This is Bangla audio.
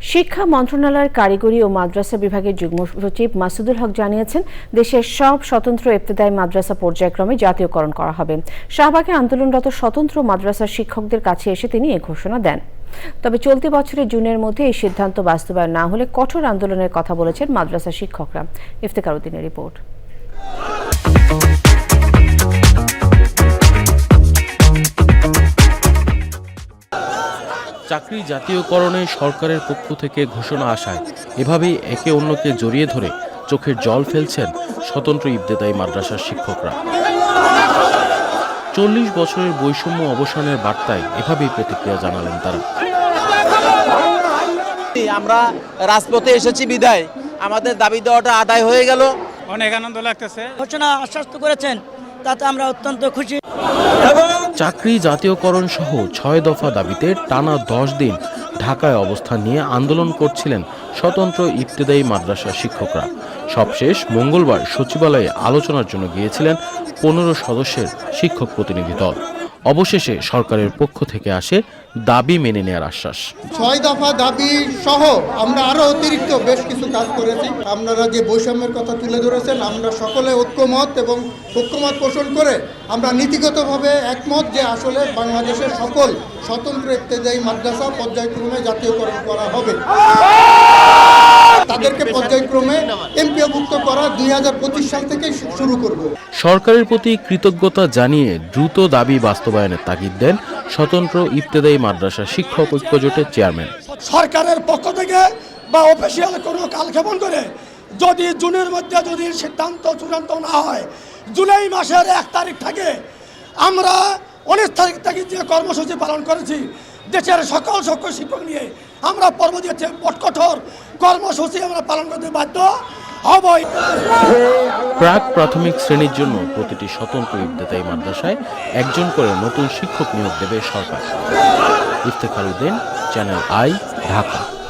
শিক্ষা মন্ত্রণালয়ের কারিগরি ও মাদ্রাসা বিভাগের যুগ্ম সচিব মাসুদুল হক জানিয়েছেন, দেশের সব স্বতন্ত্র ইবতেদায়ী মাদ্রাসা পর্যায়ক্রমে জাতীয়করণ করা হবে। শাহবাগে আন্দোলনরত স্বতন্ত্র মাদ্রাসার শিক্ষকদের কাছে এসে তিনি এ ঘোষণা দেন। তবে চলতি বছরের জুনের মধ্যে এই সিদ্ধান্ত বাস্তবায়ন না হলে কঠোর আন্দোলনের কথা বলেছেন মাদ্রাসা শিক্ষকরা। ইফতেকার উদ্দিনের রিপোর্ট। চাকরি জাতীয়করণে সরকারের পক্ষ থেকে ঘোষণা আসায় এভাবেই একে অন্যকে জড়িয়ে ধরে চোখের জল ফেলছেন স্বতন্ত্র ইবতেদায়ী মাদ্রাসার শিক্ষকরা। চল্লিশ বছরের বৈষম্য অবসানের বার্তায় এভাবেই প্রতিক্রিয়া জানালেন তারা। আমরা রাজপথে এসেছি বিদায়। আমাদের দাবি দেওয়াটা আদায় হয়ে গেল। অনেক আনন্দ লাগতেছে। ঘোষণা আশ্বস্ত করেছেন তাতে আমরা অত্যন্ত খুশি। চাকরি জাতীয়করণ সহ ছয় দফা দাবিতে টানা দশ দিন ঢাকায় অবস্থান নিয়ে আন্দোলন করছিলেন স্বতন্ত্র ইবতেদায়ী মাদ্রাসা শিক্ষকরা। সবশেষ মঙ্গলবার সচিবালয়ে আলোচনার জন্য গিয়েছিলেন পনেরো সদস্যের শিক্ষক প্রতিনিধি দল। অবশেষে সরকারের পক্ষ থেকে আসে দাবি মেনে নেওয়ার আশ্বাস। ছয় দফা দাবি সহ আমরা আরও অতিরিক্ত বেশ কিছু কাজ করেছি। আপনারা যে বৈষম্যের কথা তুলে ধরেছেন, আমরা সকলে ঐক্যমত এবং ঐক্যমত পোষণ করে আমরা নীতিগতভাবে একমত যে আসলে বাংলাদেশের সকল স্বতন্ত্র ইত্যাদি মাদ্রাসা পর্যায়ক্রমে জাতীয়করণ করা হবে। তাদেরকে পর্যায়ক্রমে এমপিওভুক্ত করা দুই সাল থেকে শুরু করব। সরকারের প্রতি কৃতজ্ঞতা জানিয়ে দ্রুত দাবি বাস্তবায়নের তাগিদ দেন স্বতন্ত্র ইবতেদায়ী মাদ্রাসা শিক্ষক ঐক্য জোটের চেয়ারম্যান। সরকারের পক্ষ থেকে বা অফিসিয়াল কোনো কালক্ষেপণ করে যদি জুনের মধ্যে যদি সিদ্ধান্ত চূড়ান্ত না হয় জুলাই মাসের এক তারিখ থেকে আমরা উনিশ তারিখ থেকে যে কর্মসূচি পালন করেছি দেশের সকল সকল শিক্ষক নিয়ে আমরা পর্ব দিয়েছে। কঠোর কর্মসূচি আমরা পালন করতে বাধ্য প্রাক প্রাথমিক শ্রেণির জন্য প্রতিটি স্বতন্ত্র ইবতেদায়ী মাদ্রাসায় একজন করে নতুন শিক্ষক নিয়োগ দেবে সরকার। Iftekhar Uddin, channel I, Dhaka.